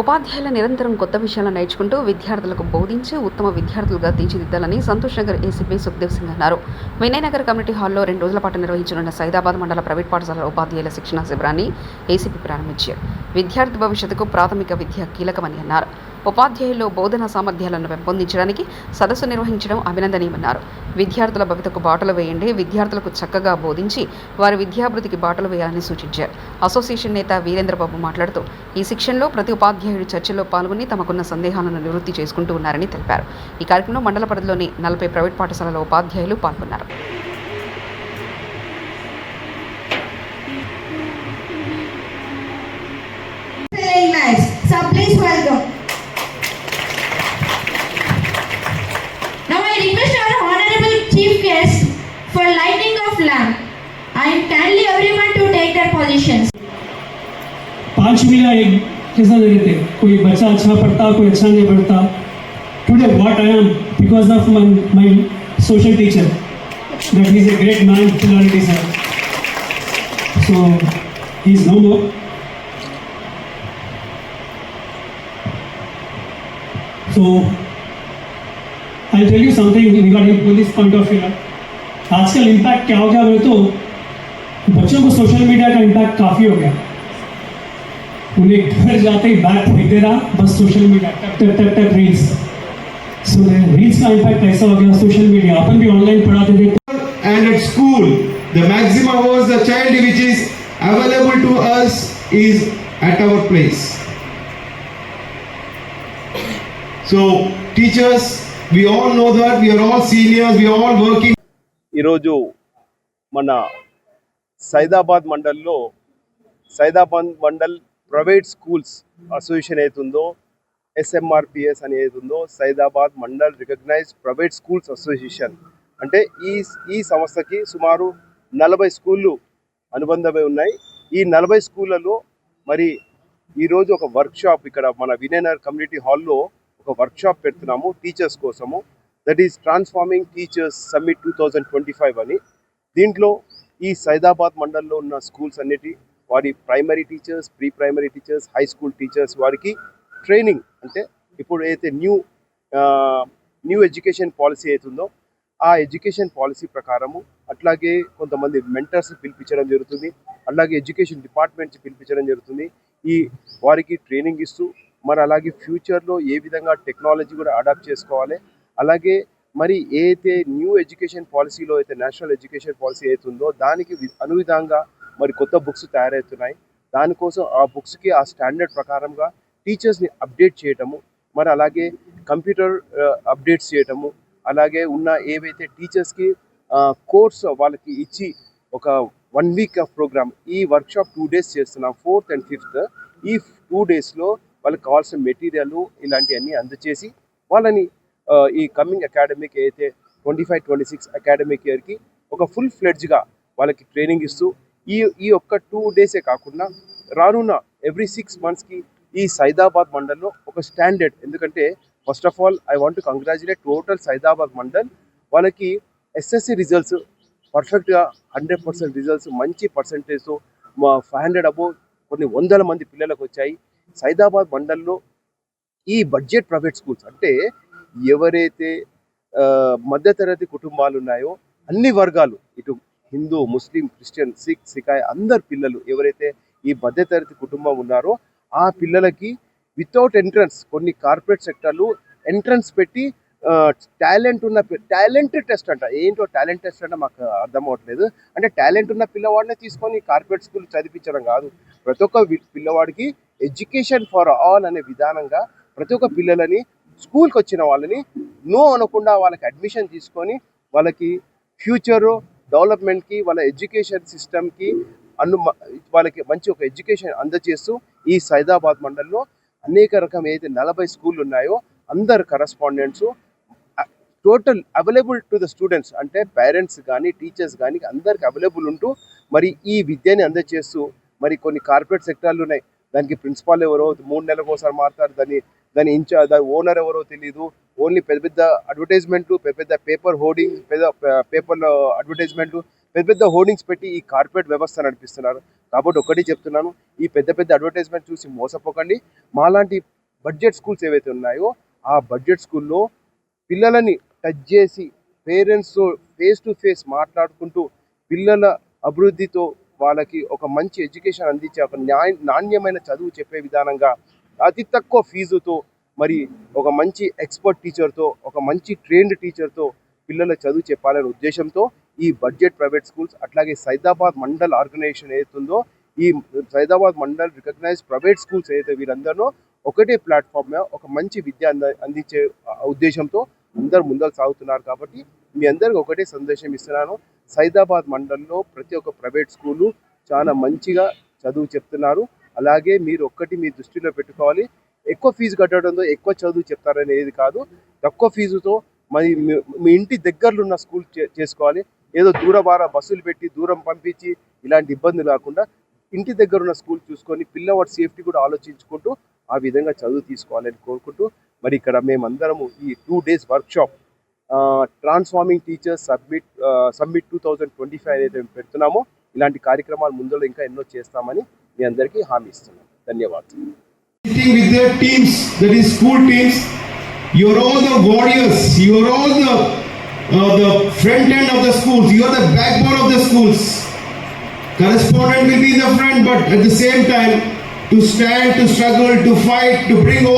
ఉపాధ్యాయులు నిరంతరం కొత్త విషయాలను నేర్చుకుంటూ విద్యార్థులకు బోధించి ఉత్తమ విద్యార్థులుగా తీర్చిదిద్దాలని సంతోష్ నగర్ ఏసీపీ సుఖ్దేవ్ సింగ్ అన్నారు. వినయనగర్ కమ్యూనిటీ హాల్లో రెండు రోజుల పాటు నిర్వహించనున్న సైదాబాద్ మండల ప్రైవేట్ పాఠశాల ఉపాధ్యాయుల శిక్షణ శిబిరాన్ని ఏసీపీ ప్రారంభించారు. విద్యార్థి భవిష్యత్తుకు ప్రాథమిక విద్య కీలకమని అన్నారు. ఉపాధ్యాయుల్లో బోధన సామర్థ్యాలను పెంపొందించడానికి సదస్సు నిర్వహించడం అభినందనీయమన్నారు. విద్యార్థుల భవితకు బాటలు వేయండి. విద్యార్థులకు చక్కగా బోధించి వారి విద్యాభివృద్ధికి బాటలు వేయాలని సూచించారు. అసోసియేషన్ నేత వీరేంద్రబాబు మాట్లాడుతూ ఈ శిక్షణలో ప్రతి ఉపాధ్యాయుడు చర్చలో పాల్గొని తమకున్న సందేహాలను నివృత్తి చేసుకుంటూ ఉన్నారని తెలిపారు. ఈ కార్యక్రమంలో మండల పరిధిలోని నలభై ప్రైవేట్ పాఠశాలల ఉపాధ్యాయులు పాల్గొన్నారు. So please welcome. Positions. पाँच मिला एक कैसा देते. कोई बच्चा अच्छा पढ़ता, कोई अच्छा नहीं पढ़ता. Today what I am because of my my social teacher that is a great man फिलारिटी sir so he is no more So, I'll tell you something regarding police point of view. आजकल impact क्या हो गया बोले तो बच्चों को social media का impact काफ़ी हो गया उन्हें घर जाते ही बैग फेंक दे रहा बस सोशल मीडिया टक टक टक टक रील्स सो रील्स का इम्पैक्ट कैसा हो गया सोशल मीडिया अपन भी ऑनलाइन पढ़ाते थे and at school the maximum hours the child which is available to us is at our place so teachers we all know that we are all seniors we are all working ఈరోజు మన సైదాబాద్ మండల్లో Saidabad mandal private schools association అవుతుందో SMRPS అని అవుతుందో Saidabad mandal recognised private schools association. అంటే ఈ ఈ సంస్థకి సుమారు నలభై స్కూళ్ళు అనుబంధమై ఉన్నాయి. ఈ నలభై స్కూళ్ళలో మరి ఈరోజు ఒక వర్క్షాప్ ఇక్కడ మన వినయనగర్ కమ్యూనిటీ హాల్లో ఒక వర్క్షాప్ పెడుతున్నాము టీచర్స్ కోసము. That is transforming teachers summit two thousand twenty five అని. దీంట్లో ఈ సైదాబాద్ మండల్లో ఉన్న స్కూల్స్ అన్నిటి వారి primary teachers pre primary teachers high school teachers వారికి ట్రైనింగ్ అంటే ఇప్పుడు ఏదైతే న్యూ న్యూ ఎడ్యుకేషన్ పాలసీ అవుతుందో ఆ ఎడ్యుకేషన్ పాలసీ ప్రకారము అట్లాగే కొంతమంది మెంటర్స్ పిలిపించడం జరుగుతుంది. అలాగే ఎడ్యుకేషన్ డిపార్ట్మెంట్స్ పిలిపించడం జరుగుతుంది. ఈ వారికి ట్రైనింగ్ ఇస్తూ మరి అలాగే ఫ్యూచర్లో ఏ విధంగా టెక్నాలజీ కూడా అడాప్ట్ చేసుకోవాలి. అలాగే మరి ఏదైతే న్యూ ఎడ్యుకేషన్ పాలసీలో అయితే నేషనల్ ఎడ్యుకేషన్ పాలసీ అవుతుందో దానికి వి- అనువిధంగా మరి కొత్త బుక్స్ తయారవుతున్నాయి. దానికోసం ఆ బుక్స్కి ఆ స్టాండర్డ్ ప్రకారంగా టీచర్స్ని అప్డేట్ చేయటము మరి అలాగే కంప్యూటర్ అప్డేట్స్ చేయటము అలాగే ఉన్న ఏవైతే టీచర్స్కి కోర్స్ వాళ్ళకి ఇచ్చి ఒక వన్ వీక్ ఆఫ్ ప్రోగ్రామ్ ఈ వర్క్షాప్ టూ డేస్ చేస్తున్నాం ఫోర్త్ అండ్ ఫిఫ్త్. ఈ టూ డేస్లో వాళ్ళకి కావాల్సిన మెటీరియల్ ఇలాంటివన్నీ అందచేసి వాళ్ళని ఈ కమింగ్ అకాడమిక్ అయితే twenty five twenty six academic ఇయర్కి ఒక ఫుల్ ఫ్లెడ్జ్గా వాళ్ళకి ట్రైనింగ్ ఇస్తూ ఈ ఈ ఒక్క టూ డేసే కాకుండా రానున్న ఎవ్రీ సిక్స్ మంత్స్కి ఈ సైదాబాద్ మండల్లో ఒక స్టాండర్డ్ ఎందుకంటే first of all I want congratulate total Saidabad mandal. వాళ్ళకి ఎస్ఎస్సి రిజల్ట్స్ పర్ఫెక్ట్గా హండ్రెడ్ పర్సెంట్ రిజల్ట్స్ మంచి పర్సంటేజ్ మా ఫైవ్ హండ్రెడ్ అబోవ్ కొన్ని వందల మంది పిల్లలకు వచ్చాయి. సైదాబాద్ మండల్లో ఈ బడ్జెట్ ప్రైవేట్ స్కూల్స్ అంటే ఎవరైతే మధ్యతరగతి కుటుంబాలు ఉన్నాయో అన్ని వర్గాలు ఇటు హిందూ ముస్లిం క్రిస్టియన్ సిక్ సికాయ్ అందరు పిల్లలు ఎవరైతే ఈ మధ్యతరగతి కుటుంబం ఉన్నారో ఆ పిల్లలకి వితౌట్ ఎంట్రన్స్ కొన్ని కార్పొరేట్ సెక్టర్లు ఎంట్రన్స్ పెట్టి టాలెంట్ ఉన్న టాలెంట్ టెస్ట్ అంట. ఏంటో టాలెంట్ టెస్ట్ అంటే మాకు అర్థం అవ్వట్లేదు అంటే టాలెంట్ ఉన్న పిల్లవాడిని తీసుకొని కార్పొరేట్ స్కూల్ చదివించడం కాదు. ప్రతి ఒక్క పిల్లవాడికి ఎడ్యుకేషన్ ఫర్ ఆల్ అనే విధానంగా ప్రతి ఒక్క పిల్లలని స్కూల్కి వచ్చిన వాళ్ళని నో అనకుండా వాళ్ళకి అడ్మిషన్ తీసుకొని వాళ్ళకి ఫ్యూచర్ డెవలప్మెంట్కి వాళ్ళ ఎడ్యుకేషన్ సిస్టమ్కి అన్ను వాళ్ళకి మంచి ఒక ఎడ్యుకేషన్ అందజేస్తూ ఈ సైదాబాద్ మండల్లో అనేక రకం ఏదైతే నలభై స్కూళ్ళు ఉన్నాయో అందరు correspondents total available to the students అంటే పేరెంట్స్ కానీ టీచర్స్ కానీ అందరికి అవైలబుల్ ఉంటూ మరి ఈ విద్యని అందజేస్తూ మరి కొన్ని కార్పొరేట్ సెక్టార్లు ఉన్నాయి దానికి ప్రిన్సిపాల్ ఎవరో మూడు నెలలకు ఒకసారి మారుతారు. దాని దాని ఇన్ఛార్జ్ దాని ఓనర్ ఎవరో తెలియదు ఓన్లీ పెద్ద పెద్ద అడ్వర్టైజ్మెంట్లు పెద్ద పెద్ద పేపర్ హోర్డింగ్ పెద్ద పేపర్లో అడ్వర్టైజ్మెంట్లు పెద్ద పెద్ద హోర్డింగ్స్ పెట్టి ఈ కార్పొరేట్ వ్యవస్థ నడిపిస్తున్నారు. కాబట్టి ఒకటి చెప్తున్నాను ఈ పెద్ద పెద్ద అడ్వర్టైజ్మెంట్ చూసి మోసపోకండి. మాలాంటి బడ్జెట్ స్కూల్స్ ఏవైతే ఉన్నాయో ఆ బడ్జెట్ స్కూల్లో పిల్లలని టచ్ చేసి పేరెంట్స్తో ఫేస్ టు ఫేస్ మాట్లాడుకుంటూ పిల్లల అభివృద్ధితో వాళ్ళకి ఒక మంచి ఎడ్యుకేషన్ అందించే ఒక న్యాయ నాణ్యమైన చదువు చెప్పే విధానంగా అతి తక్కువ ఫీజుతో మరి ఒక మంచి ఎక్స్పర్ట్ టీచర్తో ఒక మంచి ట్రైన్డ్ టీచర్తో పిల్లల చదువు చెప్పాలనే ఉద్దేశంతో ఈ బడ్జెట్ ప్రైవేట్ స్కూల్స్ అట్లాగే సైదాబాద్ మండల్ ఆర్గనైజేషన్ ఏదైతుందో ఈ Saidabad mandal recognise private schools ఏదైతే వీరందరినో ఒకటే ప్లాట్ఫామ్ ఒక మంచి విద్య అంద అందించే ఉద్దేశంతో అందరు ముందరు సాగుతున్నారు కాబట్టి మీ అందరికి ఒకటే సందేశం ఇస్తున్నాను. సైదాబాద్ మండలంలో ప్రతి ఒక్క ప్రైవేట్ స్కూలు చాలా మంచిగా చదువు చెప్తున్నారు. అలాగే మీరు ఒక్కటి మీ దృష్టిలో పెట్టుకోవాలి. ఎక్కువ ఫీజు కట్టడంతో ఎక్కువ చదువు చెప్తారనేది కాదు. తక్కువ ఫీజుతో మరి మీ- ఇంటి దగ్గరలో ఉన్న స్కూల్ చే- చేసుకోవాలి. ఏదో దూరబార బస్సులు పెట్టి దూరం పంపించి ఇలాంటి ఇబ్బందులు కాకుండా ఇంటి దగ్గర ఉన్న స్కూల్ చూసుకొని పిల్లవాడి సేఫ్టీ కూడా ఆలోచించుకుంటూ ఆ విధంగా చదువు తీసుకోవాలని కోరుకుంటూ మరి ఇక్కడ మేమందరము ఈ two days workshop transforming teachers submit submit two thousand twenty five ఏదైతే మేము పెడుతున్నామో ఇలాంటి కార్యక్రమాలు ముందర ఇంకా ఎన్నో చేస్తామని మీ అందరికీ హామీ ఇస్తున్నాను ధన్యవాదాలు Correspondent will be the friend, but at the same time, to stand, to struggle, to fight, to bring all.